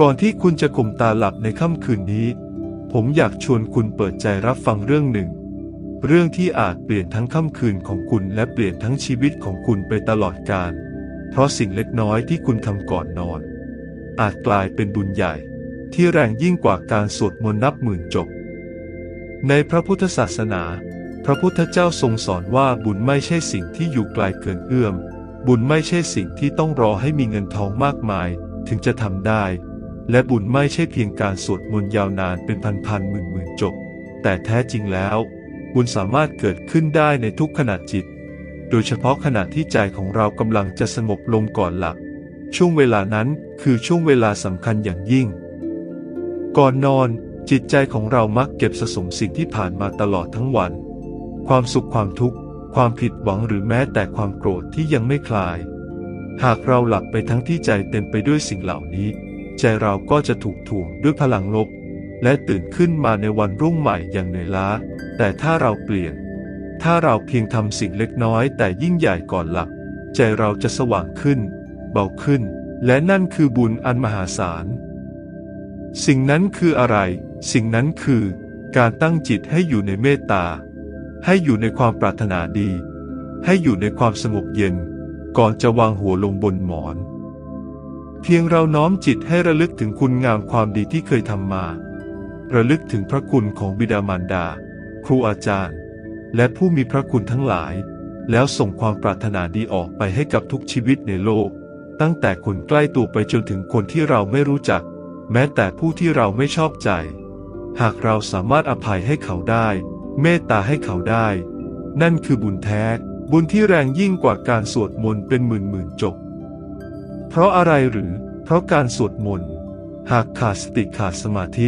ก่อนที่คุณจะข่มตาหลับในค่ำคืนนี้ ผมอยากชวนคุณเปิดใจรับฟังเรื่องหนึ่ง เรื่องที่อาจเปลี่ยนทั้งค่ำคืนของคุณและเปลี่ยนทั้งชีวิตของคุณไปตลอดกาล เพราะสิ่งเล็กน้อยที่คุณทำก่อนนอน อาจกลายเป็นบุญใหญ่ ที่แรงยิ่งกว่าการสวดมนต์นับหมื่นจบ ในพระพุทธศาสนา พระพุทธเจ้าทรงสอนว่าบุญไม่ใช่สิ่งที่อยู่ไกลเกินเอื้อม บุญไม่ใช่สิ่งที่ต้องรอให้มีเงินทองมากมาย ถึงจะทำได้ และบุญไม่ใช่เพียงการสวดมนต์ยาวนานเป็นพันๆหมื่นๆจบ แต่แท้จริงแล้ว บุญสามารถเกิดขึ้นได้ในทุกขณะจิต โดยเฉพาะขณะที่ใจของเรากำลังจะสงบลงก่อนหลับช่วงเวลานั้นคือช่วงเวลาสำคัญอย่างยิ่ง ก่อนนอนจิตใจของเรามักเก็บสะสมสิ่งที่ผ่านมาตลอดทั้งวัน ความสุขความทุกข์ ความผิดหวังหรือแม้แต่ความโกรธที่ยังไม่คลาย หากเราหลับไปทั้งที่ใจเต็มไปด้วยสิ่งเหล่านี้ ใจเราก็จะถูกถ่วงด้วยพลังลบ และตื่นขึ้นมาในวันรุ่งใหม่อย่างเหนื่อยล้า แต่ถ้าเราเปลี่ยน ถ้าเราเพียงทำสิ่งเล็กน้อยแต่ยิ่งใหญ่ก่อนหลับ ใจเราจะสว่างขึ้น เบาขึ้น และนั่นคือบุญอันมหาศาล สิ่งนั้นคืออะไร สิ่งนั้นคือ การตั้งจิตให้อยู่ในเมตตา ให้อยู่ในความปรารถนาดี ให้อยู่ในความสงบเย็น ก่อนจะวางหัวลงบนหมอน เพียงเราน้อมจิตให้ระลึกถึงคุณงามความดีที่เคยทำมา ระลึกถึงพระคุณของบิดามารดา ครูอาจารย์ และผู้มีพระคุณทั้งหลาย แล้วส่งความปรารถนาดีออกไปให้กับทุกชีวิตในโลก ตั้งแต่คนใกล้ตัวไปจนถึงคนที่เราไม่รู้จัก แม้แต่ผู้ที่เราไม่ชอบใจ หากเราสามารถอภัยให้เขาได้ เมตตาให้เขาได้ นั่นคือบุญแท้ บุญที่แรงยิ่งกว่าการสวดมนต์เป็นหมื่นหมื่นจบ เพราะอะไรหรือ เพราะการสวดมนต์ หากขาดสติขาดสมาธิ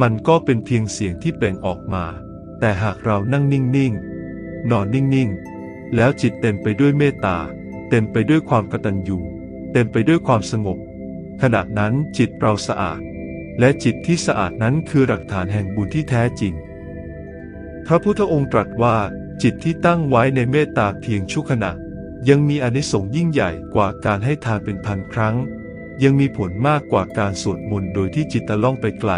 มันก็เป็นเพียงเสียงที่เปล่งออกมา แต่หากเรานั่งนิ่งๆ นอนนิ่งๆ แล้วจิตเต็มไปด้วยเมตตา เต็มไปด้วยความกตัญญูเต็มไปด้วยความสงบ ขณะนั้นจิตเราสะอาด และจิตที่สะอาดนั้นคือหลักฐานแห่งบุญที่แท้จริง พระพุทธองค์ตรัสว่าจิตที่ตั้งไว้ในเมตตาเพียงชั่วขณะ ยังมีอานิสงส์ยิ่งใหญ่กว่าการให้ทานเป็นพันครั้ง ยังมีผลมากกว่าการสวดมนต์โดยที่จิตตะล่องไปไกล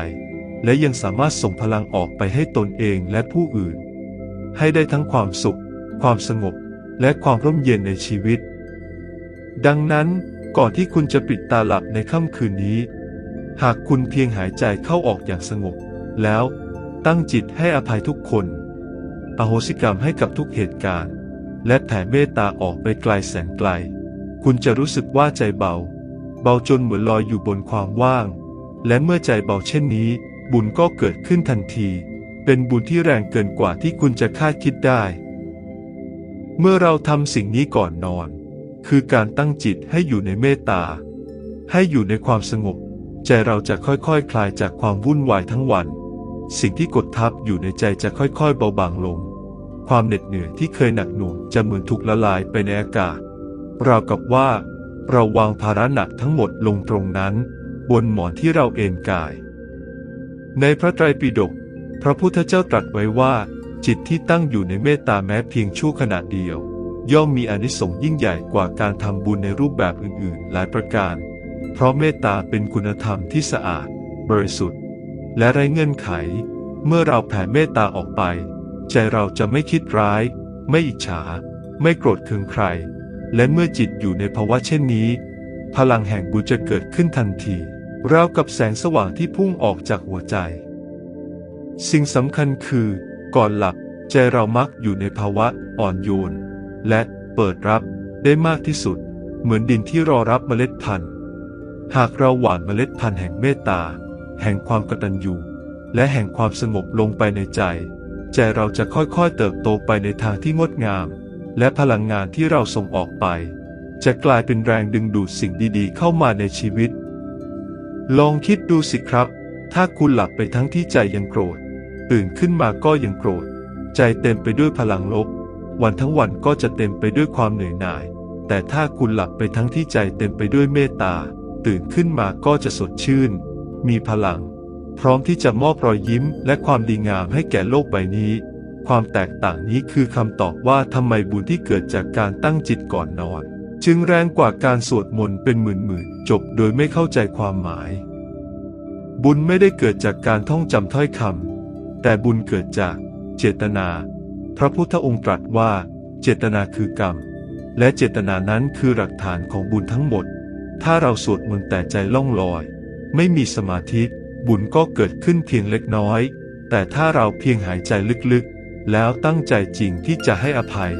และยังสามารถส่งพลังออกไปให้ตนเองและผู้อื่น ให้ได้ทั้งความสุข ความสงบ และความร่มเย็นในชีวิต ดังนั้นก่อนที่คุณจะปิดตาหลับในค่ำคืนนี้ หากคุณเพียงหายใจเข้าออกอย่างสงบ แล้วตั้งจิตให้อภัยทุกคน อโหสิกรรมให้กับทุกเหตุการณ์ และแผ่เมตตาออกไปไกลแสนไกล คุณจะรู้สึกว่าใจเบา เบาจนเหมือนลอยอยู่บนความว่าง และเมื่อใจเบาเช่นนี้ บุญก็เกิดขึ้นทันที เป็นบุญที่แรงเกินกว่าที่คุณจะคาดคิดได้ เมื่อเราทำสิ่งนี้ก่อนนอน คือการตั้งจิตให้อยู่ในเมตตา ให้อยู่ในความสงบ ใจเราจะค่อยๆคคลายจากความวุ่นวายทั้งวัน สิ่งที่กดทับอยู่ในใจจะค่อยๆ เบาบางลง ความเหน็ดเหนื่อยที่เคยหนักหน่วงจะเหมือนถูกละลายไปในอากาศ ราวกับว่า เราวางภาระหนักทั้งหมดลงตรงนั้น บนหมอนที่เราเอนกาย ในพระไตรปิฎกพระพุทธเจ้าตรัสไว้ว่า จิตที่ตั้งอยู่ในเมตตาแม้เพียงชั่วขณะเดียว ย่อมมีอนิสงส์ยิ่งใหญ่กว่าการทำบุญในรูปแบบอื่นๆ หลายประการ เพราะเมตตาเป็นคุณธรรมที่สะอาด บริสุทธิ์ และไร้เงื่อนไข เมื่อเราแผ่เมตตาออกไป ใจเราจะไม่คิดร้าย ไม่อิจฉา ไม่โกรธเคืองใคร และเมื่อจิตอยู่ในภาวะเช่นนี้ พลังแห่งบุญจะเกิดขึ้นทันที ราวกับแสงสว่างที่พุ่งออกจากหัวใจ สิ่งสำคัญคือ ก่อนหลับใจเรามักอยู่ในภาวะอ่อนโยน และเปิดรับได้มากที่สุด เหมือนดินที่รอรับเมล็ดพันธุ์ หากเราหว่านเมล็ดพันธุ์แห่งเมตตา แห่งความกตัญญูและแห่งความสงบลงไปในใจ ใจเราจะค่อยๆเติบโตไปในทางที่งดงาม และพลังงานที่เราส่งออกไป จะกลายเป็นแรงดึงดูดสิ่งดีๆ เข้ามาในชีวิต ลองคิดดูสิครับ ถ้าคุณหลับไปทั้งที่ใจยังโกรธ ตื่นขึ้นมาก็ยังโกรธ ใจเต็มไปด้วยพลังลบ วันทั้งวันก็จะเต็มไปด้วยความเหนื่อยหน่าย แต่ถ้าคุณหลับไปทั้งที่ใจเต็มไปด้วยเมตตา ตื่นขึ้นมาก็จะสดชื่น มีพลัง พร้อมที่จะมอบรอยยิ้มและความดีงามให้แก่โลกใบนี้ ความแตกต่างนี้คือคำตอบว่าทำไมบุญที่เกิดจากการตั้งจิตก่อนนอน จึงแรงกว่าการสวดมนต์เป็นหมื่นๆจบโดยไม่เข้าใจความหมาย บุญไม่ได้เกิดจากการท่องจำถ้อยคำแต่บุญเกิดจากเจตนา พระพุทธองค์ตรัสว่า เจตนาคือกรรม และเจตนานั้นคือหลักฐานของบุญทั้งหมด ถ้าเราสวดมนต์แต่ใจล่องลอย ไม่มีสมาธิ บุญก็เกิดขึ้นเพียงเล็กน้อย แต่ถ้าเราเพียงหายใจลึกๆ แล้วตั้งใจจริงที่จะให้อภัย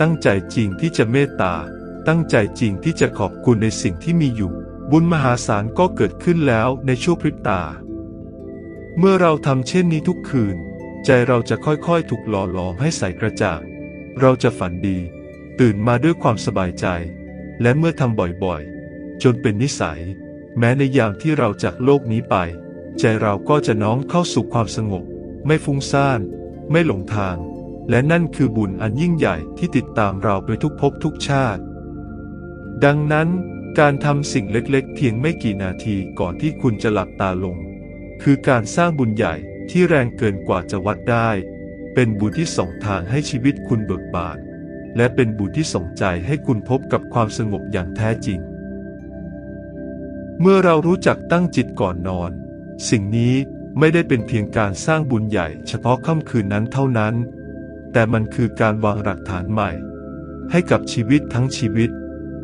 ตั้งใจจริงที่จะเมตตา ตั้งใจจริงที่จะขอบคุณในสิ่งที่มีอยู่ บุญมหาศาลก็เกิดขึ้นแล้วในชั่วพริบตา เมื่อเราทำเช่นนี้ทุกคืน ใจเราจะค่อยๆ ถูกหล่อหลอมให้ใสกระจ่าง เราจะฝันดี ตื่นมาด้วยความสบายใจ และเมื่อทำบ่อยๆ จนเป็นนิสัย แม้ในยามที่เราจากโลกนี้ไป ใจเราก็จะน้อมเข้าสู่ความสงบ ไม่ฟุ้งซ่าน ไม่หลงทาง และนั่นคือบุญอันยิ่งใหญ่ที่ติดตามเราไปทุกภพทุกชาติ ดังนั้นการทำสิ่งเล็กๆ เพียงไม่กี่นาทีก่อนที่คุณจะหลับตาลง คือการสร้างบุญใหญ่ที่แรงเกินกว่าจะวัดได้ เป็นบุญที่ส่งทางให้ชีวิตคุณเบิกบานและเป็นบุญที่ส่งใจให้คุณพบกับความสงบอย่างแท้จริง เมื่อเรารู้จักตั้งจิตก่อนนอน สิ่งนี้ไม่ได้เป็นเพียงการสร้างบุญใหญ่เฉพาะค่ำคืนนั้นเท่านั้น แต่มันคือการวางหลักฐานใหม่ ให้กับชีวิตทั้งชีวิต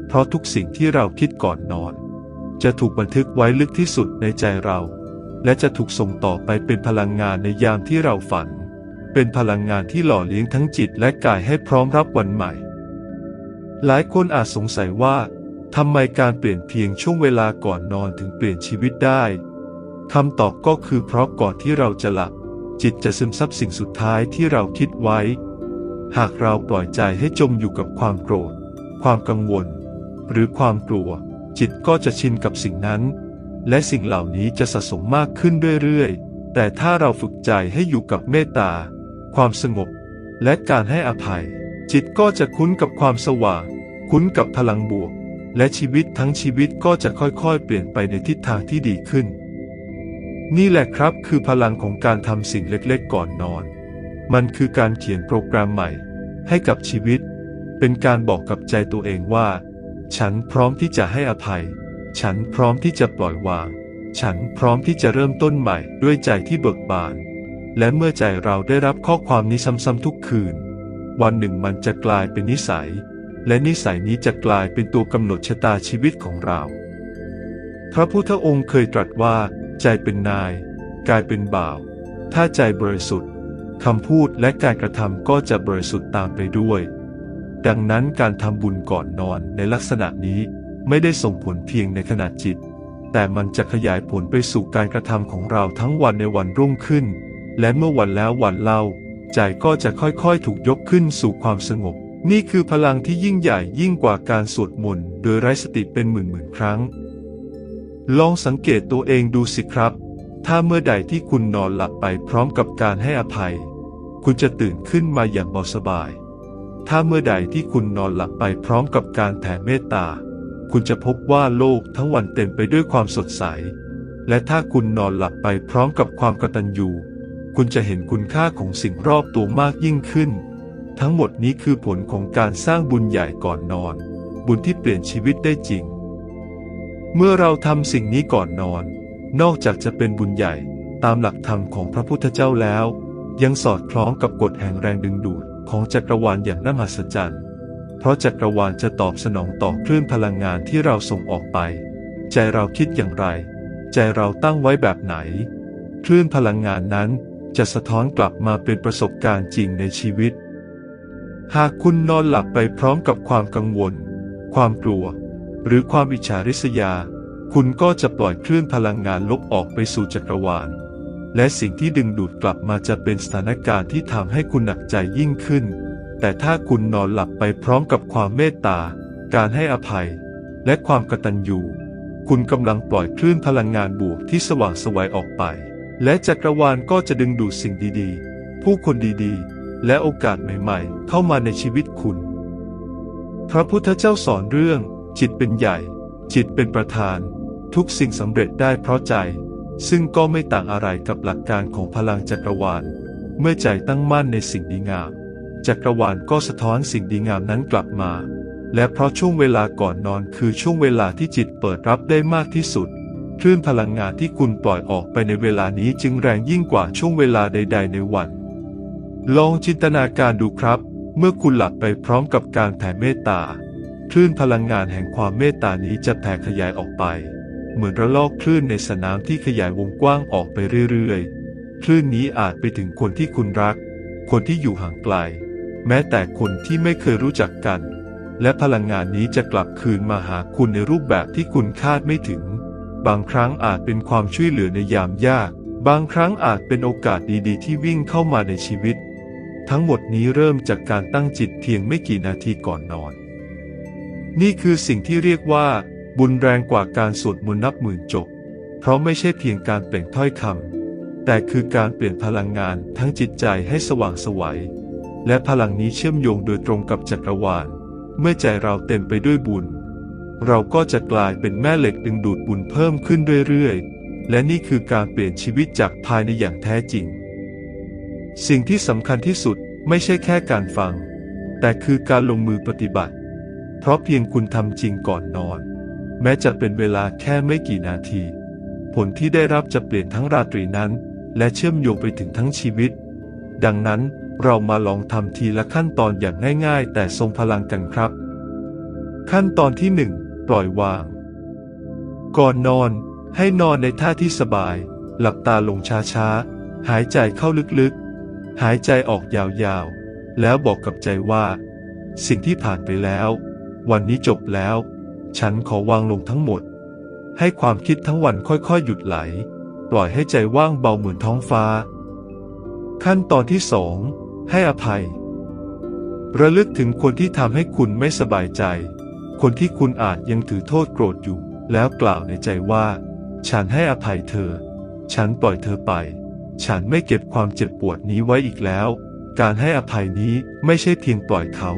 เพราะทุกสิ่งที่เราคิดก่อนนอน จะถูกบันทึกไว้ลึกที่สุดในใจเรา และจะถูกส่งต่อไปเป็นพลังงานในยามที่เราฝัน เป็นพลังงานที่หล่อเลี้ยงทั้งจิตและกายให้พร้อมรับวันใหม่ หลายคนอาจสงสัยว่าทำไมการเปลี่ยนเพียงช่วงเวลาก่อนนอนถึงเปลี่ยนชีวิตได้ คำตอบก็คือเพราะก่อนที่เราจะหลับ จิตจะซึมซับสิ่งสุดท้ายที่เราคิดไว้ หากเราปล่อยใจให้จมอยู่กับความโกรธ ความกังวล หรือความกลัว จิตก็จะชินกับสิ่งนั้น และสิ่งเหล่านี้จะสะสมมากขึ้นเรื่อยๆ แต่ถ้าเราฝึกใจให้อยู่กับเมตตา ความสงบ และการให้อภัย จิตก็จะคุ้นกับความสว่าง คุ้นกับพลังบวก และชีวิตทั้งชีวิตก็จะค่อยๆ เปลี่ยนไปในทิศทางที่ดีขึ้น นี่แหละครับคือพลังของการทำสิ่งเล็กๆ ก่อนนอน มันคือการเขียนโปรแกรมใหม่ ให้กับชีวิต เป็นการบอกกับใจตัวเองว่า ฉันพร้อมที่จะให้อภัย ฉันพร้อมที่จะปล่อยวาง ฉันพร้อมที่จะเริ่มต้นใหม่ด้วยใจที่เบิกบาน และเมื่อใจเราได้รับข้อความนี้ซ้ำๆทุกคืน วันหนึ่งมันจะกลายเป็นนิสัย และนิสัยนี้จะกลายเป็นตัวกำหนดชะตาชีวิตของเรา พระพุทธองค์เคยตรัสว่า ใจเป็นนาย กายเป็นบ่าว ถ้าใจบริสุทธิ์คำพูดและการกระทำก็จะบริสุทธิ์ตามไปด้วย ดังนั้นการทำบุญก่อนนอนในลักษณะนี้ไม่ได้ส่งผลเพียงในขณะจิต แต่มันจะขยายผลไปสู่การกระทำของเราทั้งวันในวันรุ่งขึ้น และเมื่อวันแล้ววันเล่า ใจก็จะค่อยๆ ถูกยกขึ้นสู่ความสงบ นี่คือพลังที่ยิ่งใหญ่ยิ่งกว่าการสวดมนต์โดยไร้สติเป็นหมื่นๆครั้ง ลองสังเกตตัวเองดูสิครับ ถ้าเมื่อใดที่คุณนอนหลับไปพร้อมกับการให้อภัย คุณจะตื่นขึ้นมาอย่างเบาสบาย ถ้าเมื่อใดที่คุณนอนหลับไปพร้อมกับการแผ่เมตตา คุณจะพบว่าโลกทั้งวันเต็มไปด้วยความสดใส และถ้าคุณนอนหลับไปพร้อมกับความกตัญญู คุณจะเห็นคุณค่าของสิ่งรอบตัวมากยิ่งขึ้น ทั้งหมดนี้คือผลของการสร้างบุญใหญ่ก่อนนอน บุญที่เปลี่ยนชีวิตได้จริง เมื่อเราทำสิ่งนี้ก่อนนอน นอกจากจะเป็นบุญใหญ่ตามหลักธรรมของพระพุทธเจ้าแล้ว ยังสอดคล้องกับกฎแห่งแรงดึงดูดของจักรวาลอย่างน่ามหัศจรรย์ เพราะจักรวาลจะตอบสนองต่อคลื่นพลังงานที่เราส่งออกไป ใจเราคิดอย่างไร ใจเราตั้งไว้แบบไหน คลื่นพลังงานนั้นจะสะท้อนกลับมาเป็นประสบการณ์จริงในชีวิต หากคุณนอนหลับไปพร้อมกับความกังวล ความกลัว หรือความอิจฉาริษยา คุณก็จะปล่อยคลื่นพลังงานลบออกไปสู่จักรวาล และสิ่งที่ดึงดูดกลับมาจะเป็นสถานการณ์ที่ทำให้คุณหนักใจยิ่งขึ้น แต่ถ้าคุณนอนหลับไปพร้อมกับความเมตตา การให้อภัย และความกตัญญูคุณกำลังปล่อยคลื่นพลังงานบวกที่สว่างสวัยออกไป และจักรวาลก็จะดึงดูดสิ่งดีๆ ผู้คนดีๆ และโอกาสใหม่ๆ เข้ามาในชีวิตคุณ พระพุทธเจ้าสอนเรื่อง จิตเป็นใหญ่ จิตเป็นประธาน ทุกสิ่งสำเร็จได้เพราะใจ ซึ่งก็ไม่ต่างอะไรกับหลักการของพลังจักรวาล เมื่อใจตั้งมั่นในสิ่งดีงาม จักรวาลก็สะท้อนสิ่งดีงามนั้นกลับมา และเพราะช่วงเวลาก่อนนอนคือช่วงเวลาที่จิตเปิดรับได้มากที่สุดคลื่นพลังงานที่คุณปล่อยออกไปในเวลานี้จึงแรงยิ่งกว่าช่วงเวลาใด ๆ ในวัน ลองจินตนาการดูครับ เมื่อคุณหลับไปพร้อมกับการแผ่เมตตา คลื่นพลังงานแห่งความเมตตานี้จะแผ่ขยายออกไป เหมือนระลอกคลื่นในสนามที่ขยายวงกว้างออกไปเรื่อยๆ คลื่นนี้อาจไปถึงคนที่คุณรัก คนที่อยู่ห่างไกล แม้แต่คนที่ไม่เคยรู้จักกัน และพลังงานนี้จะกลับคืนมาหาคุณในรูปแบบที่คุณคาดไม่ถึง บางครั้งอาจเป็นความช่วยเหลือในยามยาก บางครั้งอาจเป็นโอกาสดีๆ ที่วิ่งเข้ามาในชีวิต ทั้งหมดนี้เริ่มจากการตั้งจิตเพียงไม่กี่นาทีก่อนนอน นี่คือสิ่งที่เรียกว่า บุญแรงกว่าการสวดมนต์นับหมื่นจบ เพราะไม่ใช่เพียงการเปล่งถ้อยคำแต่คือการเปลี่ยนพลังงานทั้งจิตใจให้สว่างไสวัย และพลังนี้เชื่อมโยงโดยตรงกับจักรวาล เมื่อใจเราเต็มไปด้วยบุญ เราก็จะกลายเป็นแม่เหล็กดึงดูดบุญเพิ่มขึ้นเรื่อยๆ และนี่คือการเปลี่ยนชีวิตจากภายในอย่างแท้จริง สิ่งที่สำคัญที่สุดไม่ใช่แค่การฟัง แต่คือการลงมือปฏิบัติ เพราะเพียงคุณทำจริงก่อนนอน แม้จะเป็นเวลาแค่ไม่กี่นาที ผลที่ได้รับจะเปลี่ยนทั้งราตรีนั้น และเชื่อมโยงไปถึงทั้งชีวิต ดังนั้นเรามาลองทำทีละขั้นตอนอย่างง่ายๆ แต่ทรงพลังกันครับ ขั้นตอนที่หนึ่งปล่อยวาง ก่อนนอนให้นอนในท่าที่สบาย หลับตาลงช้าๆ หายใจเข้าลึกๆ หายใจออกยาวๆ แล้วบอกกับใจว่า สิ่งที่ผ่านไปแล้ว วันนี้จบแล้ว ฉันขอวางลงทั้งหมด ให้ความคิดทั้งวันค่อยๆ หยุดไหล ปล่อยให้ใจว่างเบาเหมือนท้องฟ้า ขั้นตอนที่สองให้อภัย ระลึกถึงคนที่ทำให้คุณไม่สบายใจ คนที่คุณอาจยังถือโทษโกรธอยู่ แล้วกล่าวในใจว่า ฉันให้อภัยเธอ ฉันปล่อยเธอไป ฉันไม่เก็บความเจ็บปวดนี้ไว้อีกแล้ว การให้อภัยนี้ไม่ใช่เพียงปล่อยเขา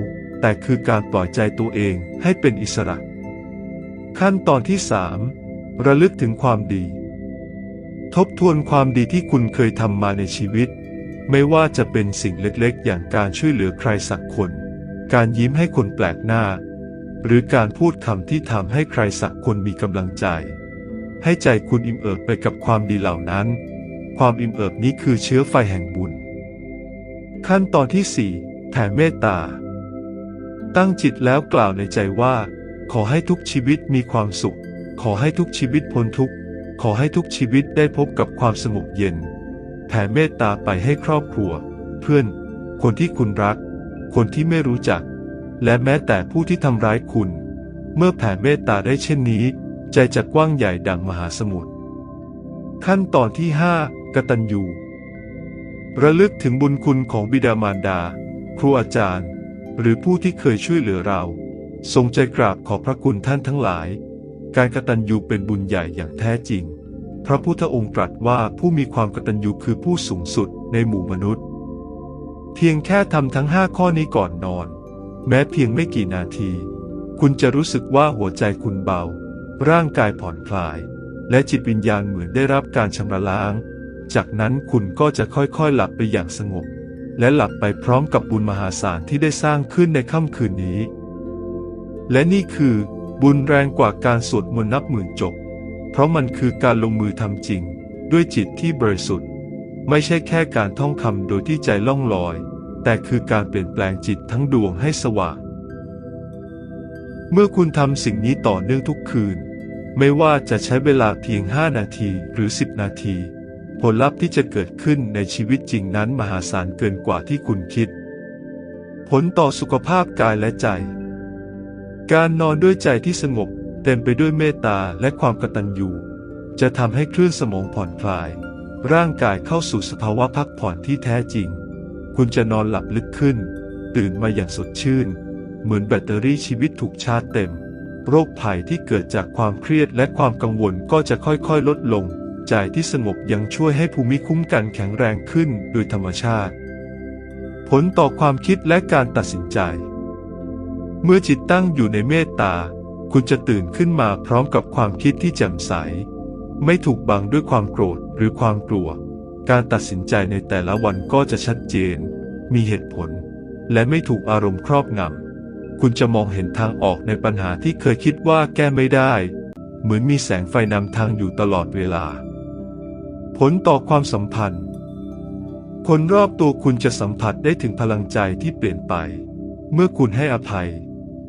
แต่คือการปล่อยใจตัวเองให้เป็นอิสระ ขั้นตอนที่สามระลึกถึงความดี ทบทวนความดีที่คุณเคยทำมาในชีวิต ไม่ว่าจะเป็นสิ่งเล็กๆ อย่างการช่วยเหลือใครสักคน การยิ้มให้คนแปลกหน้า หรือการพูดคำที่ทำให้ใครสักคนมีกำลังใจ ให้ใจคุณอิ่มเอิบไปกับความดีเหล่านั้น ความอิ่มเอิบนี้คือเชื้อไฟแห่งบุญ ขั้นตอนที่สี่แผ่เมตตา ตั้งจิตแล้วกล่าวในใจว่า ขอให้ทุกชีวิตมีความสุข ขอให้ทุกชีวิตพ้นทุกข์ ขอให้ทุกชีวิตได้พบกับความสงบเย็น แผ่เมตตาไปให้ครอบครัว เพื่อน คนที่คุณรัก คนที่ไม่รู้จัก และแม้แต่ผู้ที่ทำร้ายคุณ เมื่อแผ่เมตตาได้เช่นนี้ ใจจะกว้างใหญ่ดังมหาสมุทร ขั้นตอนที่ห้ากตัญญูระลึกถึงบุญคุณของบิดามารดา ครูอาจารย์ หรือผู้ที่เคยช่วยเหลือเรา ทรงใจกราบขอบพระคุณท่านทั้งหลาย การกตัญญูเป็นบุญใหญ่อย่างแท้จริง พระพุทธองค์ตรัสว่าผู้มีความกตัญญูคือผู้สูงสุดในหมู่มนุษย์ เพียงแค่ทำทั้งห้าข้อนี้ก่อนนอน แม้เพียงไม่กี่นาที คุณจะรู้สึกว่าหัวใจคุณเบา ร่างกายผ่อนคลาย และจิตวิญญาณเหมือนได้รับการชำระล้าง จากนั้นคุณก็จะค่อยๆหลับไปอย่างสงบ และหลับไปพร้อมกับบุญมหาศาลที่ได้สร้างขึ้นในค่ำคืนนี้ และนี่คือบุญแรงกว่าการสวดมนต์นับหมื่นจบ เพราะมันคือการลงมือทำจริง ด้วยจิตที่บริสุทธิ์ ไม่ใช่แค่การท่องคำโดยที่ใจล่องลอย แต่คือการเปลี่ยนแปลงจิตทั้งดวงให้สว่าง เมื่อคุณทำสิ่งนี้ต่อเนื่องทุกคืน ไม่ว่าจะใช้เวลาเพียง 5 นาทีหรือ 10 นาที ผลลัพธ์ที่จะเกิดขึ้นในชีวิตจริงนั้นมหาศาลเกินกว่าที่คุณคิด ผลต่อสุขภาพกายและใจ การนอนด้วยใจที่สงบ เต็มไปด้วยเมตตาและความกตัญญูจะทำให้คลื่นสมองผ่อนคลาย ร่างกายเข้าสู่สภาวะพักผ่อนที่แท้จริง คุณจะนอนหลับลึกขึ้น ตื่นมาอย่างสดชื่น เหมือนแบตเตอรี่ชีวิตถูกชาร์จเต็ม โรคภัยที่เกิดจากความเครียดและความกังวลก็จะค่อยๆ ลดลง ใจที่สงบยังช่วยให้ภูมิคุ้มกันแข็งแรงขึ้นโดยธรรมชาติ ผลต่อความคิดและการตัดสินใจ เมื่อจิตตั้งอยู่ในเมตตา คุณจะตื่นขึ้นมาพร้อมกับความคิดที่แจ่มใส ไม่ถูกบังด้วยความโกรธหรือความกลัว การตัดสินใจในแต่ละวันก็จะชัดเจน มีเหตุผล และไม่ถูกอารมณ์ครอบงำคุณจะมองเห็นทางออกในปัญหาที่เคยคิดว่าแก้ไม่ได้ เหมือนมีแสงไฟนำทางอยู่ตลอดเวลา ผลต่อความสัมพันธ์ คนรอบตัวคุณจะสัมผัสได้ถึงพลังใจที่เปลี่ยนไป เมื่อคุณให้อภัย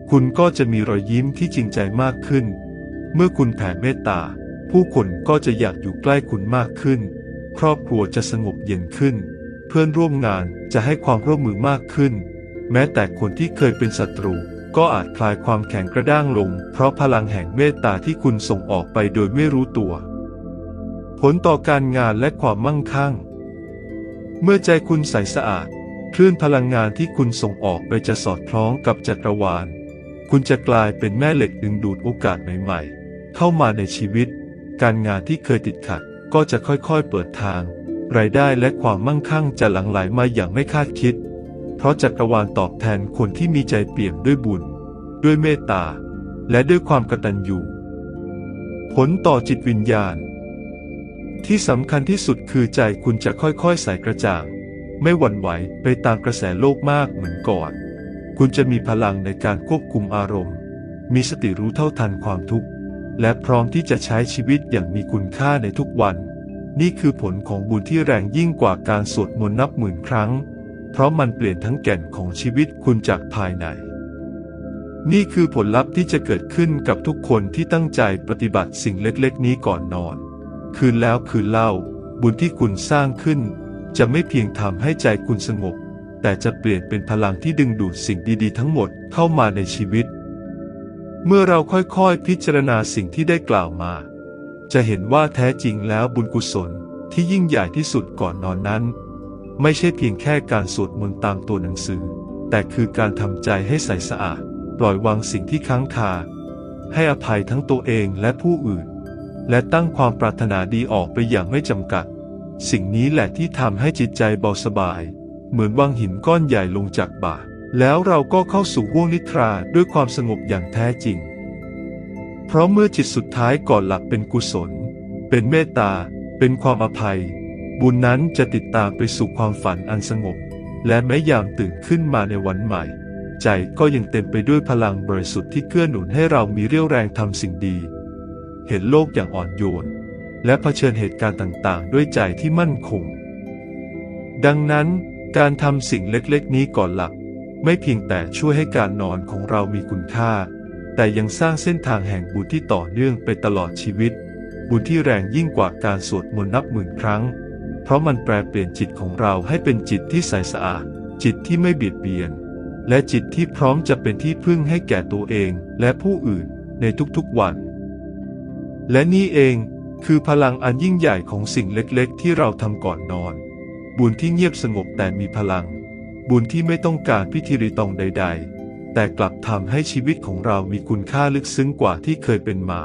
คุณก็จะมีรอยยิ้มที่จริงใจมากขึ้น เมื่อคุณแผ่เมตตา ผู้คนก็จะอยากอยู่ใกล้คุณมากขึ้น ครอบครัวจะสงบเย็นขึ้น เพื่อนร่วมงานจะให้ความร่วมมือมากขึ้น แม้แต่คนที่เคยเป็นศัตรูก็อาจคลายความแข็งกระด้างลง เพราะพลังแห่งเมตตาที่คุณส่งออกไปโดยไม่รู้ตัว ผลต่อการงานและความมั่งคั่ง เมื่อใจคุณใสสะอาด คลื่นพลังงานที่คุณส่งออกไปจะสอดคล้องกับจักรวาล คุณจะกลายเป็นแม่เหล็กดึงดูดโอกาสใหม่ๆ เข้ามาในชีวิต การงานที่เคยติดขัดก็จะค่อยๆเปิดทาง รายได้และความมั่งคั่งจะหลั่งไหลมาอย่างไม่คาดคิด เพราะจักรวาลตอบแทนคนที่มีใจเปี่ยมด้วยบุญ ด้วยเมตตา และด้วยความกตัญญูผลต่อจิตวิญญาณ ที่สำคัญที่สุดคือใจคุณจะค่อยๆใสกระจ่าง ไม่หวั่นไหวไปตามกระแสโลกมากเหมือนก่อน คุณจะมีพลังในการควบคุมอารมณ์ มีสติรู้เท่าทันความทุกข์ และพร้อมที่จะใช้ชีวิตอย่างมีคุณค่าในทุกวัน นี่คือผลของบุญที่แรงยิ่งกว่าการสวดมนต์นับหมื่นครั้ง เพราะมันเปลี่ยนทั้งแก่นของชีวิตคุณจากภายในนี่คือผลลัพธ์ที่จะเกิดขึ้นกับทุกคนที่ตั้งใจปฏิบัติสิ่งเล็กๆ นี้ก่อนนอน คืนแล้วคืนเล่า บุญที่คุณสร้างขึ้น จะไม่เพียงทำให้ใจคุณสงบ แต่จะเปลี่ยนเป็นพลังที่ดึงดูดสิ่งดีๆ ทั้งหมดเข้ามาในชีวิต เมื่อเราค่อยๆพิจารณาสิ่งที่ได้กล่าวมา จะเห็นว่าแท้จริงแล้วบุญกุศลที่ยิ่งใหญ่ที่สุดก่อนนอนนั้น ไม่ใช่เพียงแค่การสวดมนต์ตามตัวหนังสือ แต่คือการทำใจให้ใสสะอาด ปล่อยวางสิ่งที่ค้างคา ให้อภัยทั้งตัวเองและผู้อื่น และตั้งความปรารถนาดีออกไปอย่างไม่จำกัด สิ่งนี้แหละที่ทำให้จิตใจเบาสบาย เหมือนวางหินก้อนใหญ่ลงจากบ่า แล้วเราก็เข้าสู่ห้วงนิทราด้วยความสงบอย่างแท้จริง เพราะเมื่อจิตสุดท้ายก่อนหลับเป็นกุศล เป็นเมตตา เป็นความอภัย บุญนั้นจะติดตามไปสู่ความฝันอันสงบ และแม้ยามตื่นขึ้นมาในวันใหม่ ใจก็ยังเต็มไปด้วยพลังบริสุทธิ์ที่เกื้อหนุนให้เรามีเรี่ยวแรงทำสิ่งดี เห็นโลกอย่างอ่อนโยน และเผชิญเหตุการณ์ต่างๆ ด้วยใจที่มั่นคง ดังนั้น การทำสิ่งเล็กๆ นี้ก่อนหลับไม่เพียงแต่ช่วยให้การนอนของเรามีคุณค่า แต่ยังสร้างเส้นทางแห่งบุญที่ต่อเนื่องไปตลอดชีวิต บุญที่แรงยิ่งกว่าการสวดมนต์นับหมื่นครั้ง เพราะมันแปลเปลี่ยนจิตของเราให้เป็นจิตที่ใสสะอาด จิตที่ไม่เบียดเบียน และจิตที่พร้อมจะเป็นที่พึ่งให้แก่ตัวเองและผู้อื่นในทุกๆวัน และนี่เองคือพลังอันยิ่งใหญ่ของสิ่งเล็กๆ ที่เราทำก่อนนอน บุญที่เงียบสงบแต่มีพลัง บุญที่ไม่ต้องการพิธีรีตองใด ๆ แต่กลับทำให้ชีวิตของเรามีคุณค่าลึกซึ้งกว่าที่เคยเป็นมา